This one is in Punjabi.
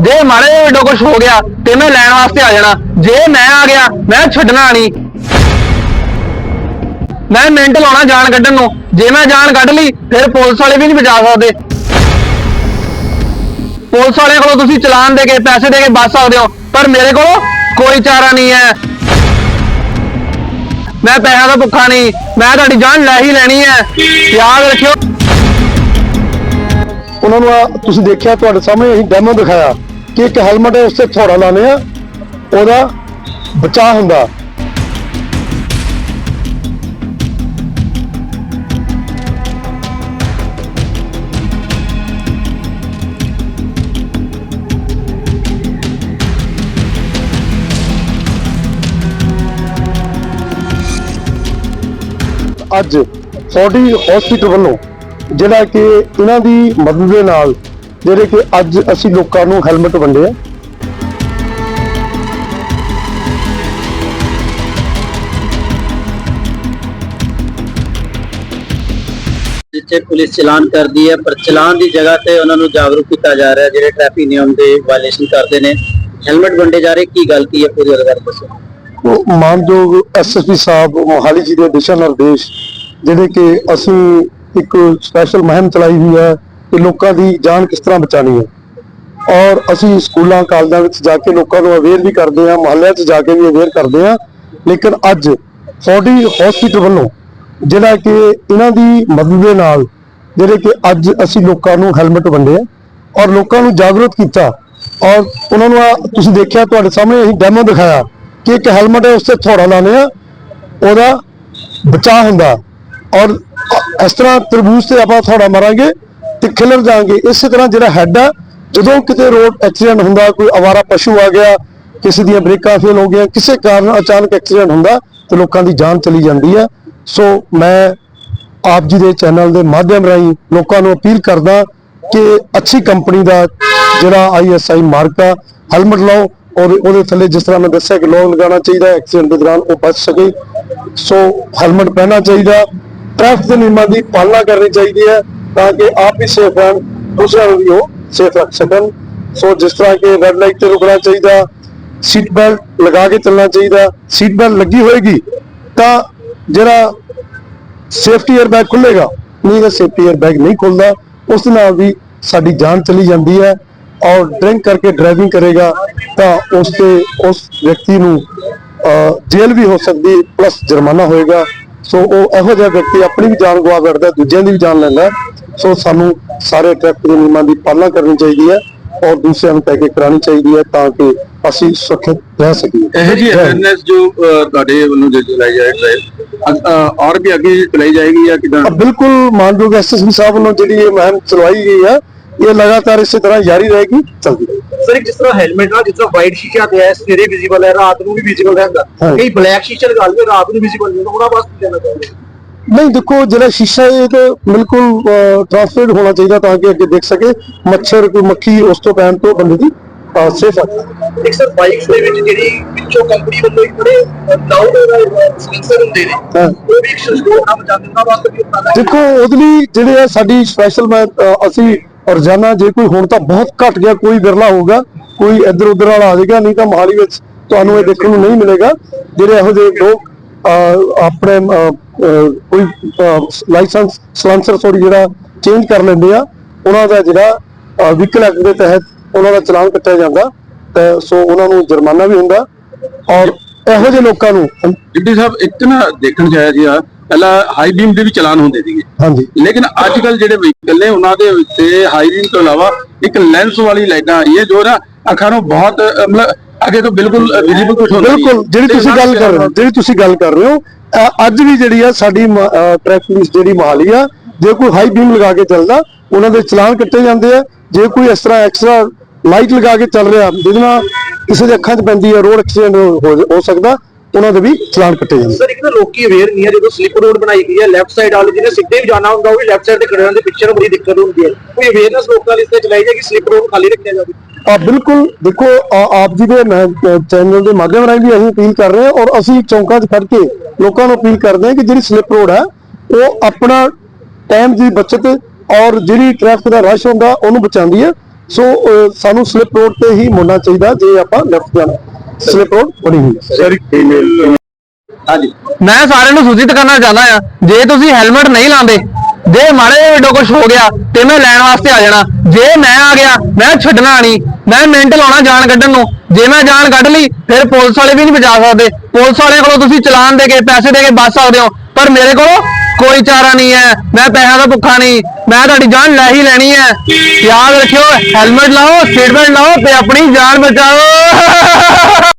ਜੇ ਮਾੜੇ ਵੱਡੋ ਕੁਝ ਹੋ ਗਿਆ ਤੇ ਮੈਂ ਲੈਣ ਵਾਸਤੇ ਆ ਜਾਣਾ। ਜੇ ਮੈਂ ਆ ਗਿਆ, ਮੈਂ ਛੱਡਣਾ ਨਹੀਂ। ਮੈਂ ਮਿੰਟ ਲਾਉਣਾ ਜਾਨ ਕੱਢਣ ਨੂੰ। ਜੇ ਮੈਂ ਜਾਨ ਕੱਢ ਲਈ, ਫਿਰ ਪੁਲਿਸ ਵਾਲੇ ਵੀ ਨਹੀਂ ਬਚਾ ਸਕਦੇ। ਪੁਲਿਸ ਵਾਲਿਆਂ ਕੋਲੋਂ ਤੁਸੀਂ ਚਲਾਨ ਦੇ ਕੇ, ਪੈਸੇ ਦੇ ਕੇ ਬਚ ਸਕਦੇ ਹੋ, ਪਰ ਮੇਰੇ ਕੋਲ ਕੋਈ ਚਾਰਾ ਨਹੀਂ ਹੈ। ਮੈਂ ਪੈਸਿਆਂ ਦਾ ਭੁੱਖਾ ਨਹੀਂ। ਮੈਂ ਤੁਹਾਡੀ ਜਾਨ ਲੈ ਹੀ ਲੈਣੀ ਹੈ। ਯਾਦ ਰੱਖਿਓ। ਉਹਨਾਂ ਨੂੰ ਆਹ ਤੁਸੀਂ ਦੇਖਿਆ, ਤੁਹਾਡੇ ਸਾਹਮਣੇ ਅਸੀਂ ਡੈਮੋ ਦਿਖਾਇਆ। ਕਿ ਇੱਕ ਹੈਲਮਟ ਹੈ ਉਸ ਤੇ ਥੋੜਾ ਲਾਣੇ ਆ ਉਹਦਾ ਬਚਾਅ ਹੁੰਦਾ। ਅੱਜ ਫੋਰਟੀ ਹਸਪੀਟਲ ਵੱਲੋਂ ਜਿਹੜਾ ਕਿ ਇਹਨਾਂ ਦੀ ਮਦਦ ਦੇ ਨਾਲ ਜਿਹੜੇ ਕਿ ਅੱਜ ਅਸੀਂ ਲੋਕਾਂ ਨੂੰ ਹੈਲਮਟ ਵੰਡੇ ਆ। ਜਿੱਥੇ ਪੁਲਿਸ ਚਲਾਨ ਕਰਦੀ ਹੈ ਪਰ ਚਲਾਨ ਦੀ ਜਗ੍ਹਾ ਤੇ ਉਹਨਾਂ ਨੂੰ ਜਾਗਰੂਕ ਕੀਤਾ ਜਾ ਰਿਹਾ ਜਿਹੜੇ ਟ੍ਰੈਫਿਕ ਨਿਯਮ ਦੇ ਵਾਇਲੇਸ਼ਨ ਕਰਦੇ ਨੇ। ਹੈਲਮਟ ਵੰਡੇ ਜਾ ਰਹੇ ਕੀ ਗੱਲ ਕੀ ਹੈ ਪੂਰੀ ਬਾਰੇ ਦੱਸੋ। ਉਹ ਮਾਨਯੋਗ ਐਸਐਸਪੀ ਸਾਹਿਬ ਮੋਹਾਲੀ ਜੀ ਦੇ ਦਿਸ਼ਾ ਨਿਰਦੇਸ਼ ਜਿਹੜੇ ਕਿ ਅਸੀਂ ਇੱਕ ਸਪੈਸ਼ਲ ਮੁਹਿੰਮ ਚਲਾਈ ਹੋਈ ਹੈ ਕਿ ਲੋਕਾਂ ਦੀ ਜਾਨ ਕਿਸ ਤਰ੍ਹਾਂ ਬਚਾਣੀ ਹੈ। ਔਰ ਅਸੀਂ ਸਕੂਲਾਂ, ਕਾਲਜਾਂ ਵਿੱਚ ਜਾ ਕੇ ਲੋਕਾਂ ਨੂੰ ਅਵੇਅਰ ਵੀ ਕਰਦੇ ਹਾਂ, ਮੁਹੱਲਿਆਂ 'ਚ ਜਾ ਕੇ ਵੀ ਅਵੇਅਰ ਕਰਦੇ ਹਾਂ। ਲੇਕਿਨ ਅੱਜ ਫੋਰਟੀ ਹਸਪੀਟਲ ਵੱਲੋਂ ਜਿਹੜਾ ਕਿ ਇਹਨਾਂ ਦੀ ਮਦਦ ਦੇ ਨਾਲ ਜਿਹੜੇ ਕਿ ਅੱਜ ਅਸੀਂ ਲੋਕਾਂ ਨੂੰ ਹੈਲਮਟ ਵੰਡੇ ਆ ਔਰ ਲੋਕਾਂ ਨੂੰ ਜਾਗਰੂਕ ਕੀਤਾ। ਔਰ ਉਹਨਾਂ ਨੂੰ ਆਹ ਤੁਸੀਂ ਦੇਖਿਆ ਤੁਹਾਡੇ ਸਾਹਮਣੇ ਅਸੀਂ ਡੈਮੋ ਦਿਖਾਇਆ ਕਿ ਇੱਕ ਹੈਲਮਟ ਹੈ ਉਸ ਤੇ ਥੋੜਾ ਲਾਣੇ ਆ ਉਹਦਾ ਬਚਾਅ ਹੁੰਦਾ। ਔਰ ਇਸ ਤਰ੍ਹਾਂ ਤਰਬੂਜ ਤੇ ਆਪਾਂ ਥੋੜਾ ਮਾਰਾਂਗੇ। ਤੇ ਖਿਲਰ ਜਾਾਂਗੇ ਇਸੇ ਤਰ੍ਹਾਂ ਜਿਹੜਾ ਹੈੱਡ ਆ, ਜਦੋਂ ਕਿਤੇ ਰੋਡ ਐਕਸੀਡੈਂਟ ਹੁੰਦਾ, ਕੋਈ ਅਵਾਰਾ ਪਸ਼ੂ ਆ ਗਿਆ, ਕਿਸੇ ਦੀਆਂ ਬ੍ਰੇਕਾਂ ਫੇਲ ਹੋ ਗਈਆਂ, ਕਿਸੇ ਕਾਰਨ ਅਚਾਨਕ ਐਕਸੀਡੈਂਟ ਹੁੰਦਾ, ਤੇ ਲੋਕਾਂ ਦੀ ਜਾਨ ਚਲੀ ਜਾਂਦੀ ਹੈ ਸੋ ਮੈਂ ਆਪ ਜੀ ਦੇ ਚੈਨਲ ਦੇ ਮਾਧਿਅਮ ਰਾਹੀਂ ਲੋਕਾਂ ਨੂੰ ਅਪੀਲ ਕਰਦਾ ਕਿ ਅੱਛੀ ਕੰਪਨੀ ਦਾ ਜਿਹੜਾ ਆਈਐਸਆਈ ਮਾਰਕ ਆ ਹੈਲਮਟ ਲਾਓ ਔਰ ਉਹਦੇ ਥੱਲੇ ਜਿਸ ਤਰ੍ਹਾਂ ਮੈਂ ਦੱਸਿਆ ਕਿ ਲੋਨ ਲਗਾਉਣਾ ਚਾਹੀਦਾ ਐਕਸੀਡੈਂਟ ਦੇ ਦੌਰਾਨ ਉਹ ਬਚ ਸਕੇ। ਸੋ ਹੈਲਮਟ ਪਹਿਨਣਾ ਚਾਹੀਦਾ ਟ੍ਰੈਫਿਕ ਦੇ ਨਿਯਮਾਂ ਦੀ ਪਾਲਣਾ ਕਰਨੀ ਚਾਹੀਦੀ ਹੈ। ਤਾਂ ਕਿ ਆਪ ਵੀ ਸੇਫ ਰਹਿਣ, ਦੂਸਰਿਆਂ ਨੂੰ ਵੀ ਉਹ ਸੇਫ ਰੱਖ ਸਕਣ। ਸੋ ਜਿਸ ਤਰ੍ਹਾਂ ਕਿ ਰੈੱਡ ਲਾਈਟ ਤੇ ਰੁਕਣਾ ਚਾਹੀਦਾ ਸੀਟ ਬੈਲਟ ਲਗਾ ਕੇ ਚੱਲਣਾ ਚਾਹੀਦਾ ਸੀਟ ਬੈਲਟ ਲੱਗੀ ਹੋਏਗੀ, ਤਾਂ ਜਿਹੜਾ ਸੇਫਟੀ 에ਅਰ ਬੈਗ ਖੁੱਲੇਗਾ ਨਹੀਂ ਤਾਂ ਸੇਫਟੀ 에ਅਰ ਬੈਗ ਨਹੀਂ ਖੁੱਲਦਾ ਉਸ ਨਾਲ ਵੀ ਸਾਡੀ ਜਾਨ ਚਲੀ ਜਾਂਦੀ ਹੈ ਔਰ ਡਰਿੰਕ ਕਰਕੇ ਡਰਾਈਵਿੰਗ ਕਰੇਗਾ, ਤਾਂ ਉਸ ਤੇ ਉਸ ਵਿਅਕਤੀ ਨੂੰ ਜੇਲ੍ਹ ਵੀ ਹੋ ਸਕਦੀ ਪਲੱਸ ਜੁਰਮਾਨਾ ਹੋਏਗਾ। ਸੋ ਉਹ ਇਹੋ ਜਿਹਾ ਵਿਅਕਤੀ ਆਪਣੀ ਵੀ ਜਾਨ ਗਵਾ ਬੈਠਦਾ ਦੂਜਿਆਂ ਦੀ ਵੀ ਜਾਨ ਲੈਂਦਾ। ਸੋ ਸਾਨੂੰ ਸਾਰੇ ਟ੍ਰੈਫਿਕ ਦੇ ਨਿਯਮਾਂ ਦੀ ਪਾਲਣਾ ਕਰਨੀ ਚਾਹੀਦੀ ਹੈ ਔਰ ਦੂਸਰਿਆਂ ਨੂੰ ਕਹਿ ਕੇ ਕਰਾਉਣੀ ਚਾਹੀਦੀ ਹੈ ਤਾਂ ਕਿ ਅਸੀਂ ਸੁਰੱਖਿਅਤ ਰਹਿ ਸਕੀਏ। ਇਹ ਜੀ ਅਵੇਅਰਨੈਸ ਜੋ ਤੁਹਾਡੇ ਵੱਲੋਂ ਜੋ ਚਲਾਈ ਜਾਏ ਔਰ ਵੀ ਅੱਗੇ ਚਲਾਈ ਜਾਏਗੀ ਜਾਂ ਕਿਦਾਂ? ਬਿਲਕੁਲ ਮਾਨਯੋਗ ਐਸਐਸਪੀ ਸਾਹਿਬ ਵੱਲੋਂ ਜਿਹੜੀ ਇਹ ਮੁਹਿੰਮ ਚਲਵਾਈ ਗਈ ਹੈ ਇਹ ਲਗਾਤਾਰ ਇਸੇ ਤਰ੍ਹਾਂ ਜਾਰੀ ਰਹੇਗੀ ਚਲਦੀ ਰਹੇਗੀ। ਸਰ ਜਿਸ ਤਰ੍ਹਾਂ ਹੈਲਮਟ ਨਾਲ ਜਿਸ ਤਰ੍ਹਾਂ ਵਾਈਟ ਸ਼ੀਸ਼ਾ ਤੇ ਹੈ ਸਵੇਰੇ ਵਿਜ਼ੀਬਲ ਹੈ ਰਾਤ ਨੂੰ ਵੀ ਵਿਜ਼ੀਬਲ ਰਹਿੰਦਾ। ਕਈ ਬਲੈਕ ਸ਼ੀਸ਼ਾ ਲਗਾ ਲਵੇ ਰਾਤ ਨੂੰ ਵਿਜ਼ੀਬਲ ਨਹੀਂ ਹੁੰਦਾ ਉਹਨਾਂ ਵਾਸਤੇ ਕਹਿਣਾ ਚਾਹੁੰਦੇ। ਨਹੀਂ ਦੇਖੋ ਜਿਹੜਾ ਸ਼ੀਸ਼ਾ ਇਹ ਤੇ ਬਿਲਕੁਲ ਟ੍ਰਾਂਸਪੇਰੈਂਟ ਹੋਣਾ ਚਾਹੀਦਾ ਤਾਂ ਕਿ ਅੱਗੇ ਦੇਖ ਸਕੇ। ਮੱਛਰ ਕੋਈ ਮੱਖੀ ਉਸ ਤੋਂ ਪੈਣ ਤੋਂ ਬੰਦੇ ਦੀ ਸੇਫ ਹੈ ਇੱਕ ਸਰ ਬਾਈਕਸ ਦੇ ਵਿੱਚ ਜਿਹੜੀ ਪਿੱਛੋਂ ਕੰਪਨੀ ਵੱਲੋਂ ਇੱਕ ਬੜੇ ਲਾਊਡ ਸੈਂਸਰ ਹੁੰਦੇ ਨੇ। ਉਹ ਵੀ ਇੱਕ ਸੁਰੱਖਿਆ ਬਚਾ ਦਿੰਦਾ ਵਾਸਤੇ ਵੀ ਦੇਖੋ ਉਹਦੇ ਲਈ ਜਿਹੜੇ ਆ ਸਾਡੀ ਸਪੈਸ਼ਲ ਮੈਂ ਅਸੀਂ ਰੋਜ਼ਾਨਾ ਜੇ ਕੋਈ ਹੁਣ ਤਾਂ ਬਹੁਤ ਘਟ ਗਿਆ ਕੋਈ ਵਿਰਲਾ ਹੋਊਗਾ ਕੋਈ ਇੱਧਰ ਉੱਧਰ ਵਾਲਾ ਆ ਜਾਏਗਾ ਨਹੀਂ ਤਾਂ ਮੋਹਾਲੀ ਵਿੱਚ ਤੁਹਾਨੂੰ ਇਹ ਦੇਖਣ ਨੂੰ ਨਹੀਂ ਮਿਲੇਗਾ। ਜਿਹੜੇ ਇਹੋ ਜਿਹੇ ਲੋਕ ਆਪਣੇ ਕੋਈ ਲਾਇਸੈਂਸ ਸਲਾਂਸਰ ਸੋਰੀ ਜਿਹੜਾ ਚੇਂਜ ਕਰ ਲੈਂਦੇ ਆ ਉਹਨਾਂ ਦਾ ਜਿਹੜਾ ਵਹੀਕਲ ਐਕਟ ਦੇ ਤਹਿਤ ਉਹਨਾਂ ਦਾ ਚਲਾਨ ਕੱਟਿਆ ਜਾਂਦਾ। ਤੇ ਸੋ ਉਹਨਾਂ ਨੂੰ ਜੁਰਮਾਨਾ ਵੀ ਹੁੰਦਾ। ਔਰ ਇਹੋ ਜਿਹੇ ਲੋਕਾਂ ਨੂੰ ਡਿਪਟੀ ਸਾਹਿਬ ਇੱਕ ਨਾ ਦੇਖਣ ਚ ਆਇਆ ਜੀ ਆ ਪਹਿਲਾਂ ਹਾਈ ਬੀਮ ਦੇ ਵੀ ਚਲਾਨ ਹੁੰਦੇ ਸੀਗੇ। ਹਾਂਜੀ। ਲੇਕਿਨ ਅੱਜ ਕੱਲ ਜਿਹੜੇ ਵਹੀਕਲ ਨੇ ਉਹਨਾਂ ਦੇ ਉੱਤੇ ਹਾਈ ਬੀਮ ਤੋਂ ਇਲਾਵਾ ਇੱਕ ਲੈਂਸ ਵਾਲੀ ਲਾਈਟਾਂ ਆਈਆਂ ਜੋ ਨਾ ਅੱਖਾਂ ਨੂੰ ਬਹੁਤ ਮਤਲਬ ਅੱਗੇ ਤੋਂ ਬਿਲਕੁਲ ਵਿਜ਼ੀਬਲ ਕੁਝ ਹੈ। ਬਿਲਕੁਲ ਜਿਹੜੀ ਤੁਸੀਂ ਗੱਲ ਕਰ ਰਹੇ ਹੋ ਜਿਹੜੀ ਤੁਸੀਂ ਗੱਲ ਕਰ ਰਹੇ ਹੋ ਅ, ਅੱਜ ਵੀ ਜਿਹੜੀ ਆ ਸਾਡੀ ਟ੍ਰੈਫਿਕ ਪੁਲਿਸ ਜਿਹੜੀ ਮੋਹਾਲੀ ਆ ਜੇ ਕੋਈ ਹਾਈ ਬੀਮ ਲਗਾ ਕੇ ਚੱਲਦਾ ਉਹਨਾਂ ਦੇ ਚਲਾਨ ਕੱਟੇ ਜਾਂਦੇ ਆ। ਜੇ ਕੋਈ ਇਸ ਤਰ੍ਹਾਂ ਐਕਸਟਰਾ ਲਾਈਟ ਲਗਾ ਕੇ ਚੱਲ ਰਿਹਾ ਜਿਹਦੇ ਨਾਲ ਕਿਸੇ ਦੇ ਅੱਖਾਂ 'ਚ ਪੈਂਦੀ ਹੈ ਰੋਡ ਐਕਸੀਡੈਂਟ ਹੋ ਹੋ ਸਕਦਾ ਉਹਨਾਂ ਦੇ ਵੀ ਚਲਾਨ ਕੱਟੇ ਜਾਂਦੇ ਸਰ ਇੱਕ ਤਾਂ ਲੋਕੀ ਅਵੇਅਰ ਨਹੀਂ ਹੈ ਜਦੋਂ ਸਲਿੱਪ ਰੋਡ ਬਣਾਈ ਗਈ ਹੈ ਲੈਫਟ ਸਾਈਡ ਵਾਲੇ ਜਿਹਨੇ ਸਿੱਧੇ ਵੀ ਜਾਣਾ ਹੁੰਦਾ ਉਹ ਵੀ ਲੈਫਟ ਸਾਈਡ ਤੇ ਖੜੇ ਰਹਿੰਦੇ ਪਿੱਛੇ ਨੂੰ ਬੜੀ ਦਿੱਕਤ ਹੁੰਦੀ ਹੈ ਕੋਈ ਅਵੇਅਰਨੈਸ ਲੋਕਾਂ ਲਈ ਇਸ ਤੇ ਚਲਾਈ ਜਾਏ ਕਿ ਸਲਿੱਪ ਰੋਡ ਖਾਲੀ ਰੱਖਿਆ ਜਾਵੇ। ਆ ਬਿਲਕੁਲ ਦੇਖੋ ਆ- ਆਪ ਜੀ ਦੇ ਚੈਨਲ ਦੇ ਮਾਧਿਅਮ ਰਾਹੀਂ ਵੀ ਅਸੀਂ ਅਪੀਲ ਕਰ ਰਹੇ ਹਾਂ ਔਰ ਅਸੀਂ ਚੌਂਕਾਂ 'ਚ ਖੜ ਕੇ ਲੋਕਾਂ ਨੂੰ ਅਪੀਲ ਕਰਦੇ ਹਾਂ ਕਿ ਜਿਹੜੀ ਸਲਿੱਪ ਰੋਡ ਹੈ ਉਹ ਆਪਣਾ ਟਾਈਮ ਦੀ ਬਚਤ ਔਰ ਜਿਹੜੀ ਟ੍ਰੈਫਿਕ ਦਾ ਰਸ਼ ਹੁੰਦਾ ਉਹਨੂੰ ਬਚਾਉਂਦੀ ਹੈ। ਸੋ ਸਾਨੂੰ ਸਲਿੱਪ ਰੋਡ ਤੇ ਹੀ ਮੁੜਨਾ ਚਾਹੀਦਾ ਜੇ ਆਪਾਂ ਲੈਫਟ ਜਾਣਾ। ਸਲਿੱਪ ਰੋਡ ਬਣੀ ਹੋਈ ਹੈ। ਸਰ ਹਾਂਜੀ। ਮੈਂ ਸਾਰਿਆਂ ਨੂੰ ਸੂਚਿਤ ਕਰਨਾ ਚਾਹੁੰਦਾ ਆ ਜੇ ਤੁਸੀਂ ਹੈਲਮਟ ਨਹੀਂ ਲਾਉਂਦੇ ਜੇ ਮਾੜੇ ਜਿਹੇ ਕੁਝ ਹੋ ਗਿਆ ਤੇ ਮੈਂ ਲੈਣ ਵਾਸਤੇ ਆ ਜਾਣਾ। ਜੇ ਮੈਂ ਆ ਗਿਆ, ਮੈਂ ਛੱਡਣਾ ਨਹੀਂ। ਮੈਂ ਮਿੰਟ ਲਾਉਣਾ ਜਾਨ ਕੱਢਣ ਨੂੰ। ਜੇ ਮੈਂ ਜਾਨ ਕੱਢ ਲਈ, ਫਿਰ ਪੁਲਿਸ ਵਾਲੇ ਵੀ ਨਹੀਂ ਬਚਾ ਸਕਦੇ। ਪੁਲਿਸ ਵਾਲਿਆਂ ਕੋਲੋਂ ਤੁਸੀਂ ਚਲਾਨ ਦੇ ਕੇ, ਪੈਸੇ ਦੇ ਕੇ ਬਚ ਸਕਦੇ ਹੋ। ਪਰ ਮੇਰੇ ਕੋਲ ਕੋਈ ਚਾਰਾ ਨਹੀਂ ਹੈ। ਮੈਂ ਪੈਸਿਆਂ ਦਾ ਭੁੱਖਾ ਨਹੀਂ। ਮੈਂ ਤੁਹਾਡੀ ਜਾਨ ਲੈ ਹੀ ਲੈਣੀ ਹੈ। ਯਾਦ ਰੱਖਿਓ ਹੈਲਮਟ ਲਾਓ ਸੀਟ ਬੈਲਟ ਲਾਓ ਤੇ ਆਪਣੀ ਜਾਨ ਬਚਾਓ।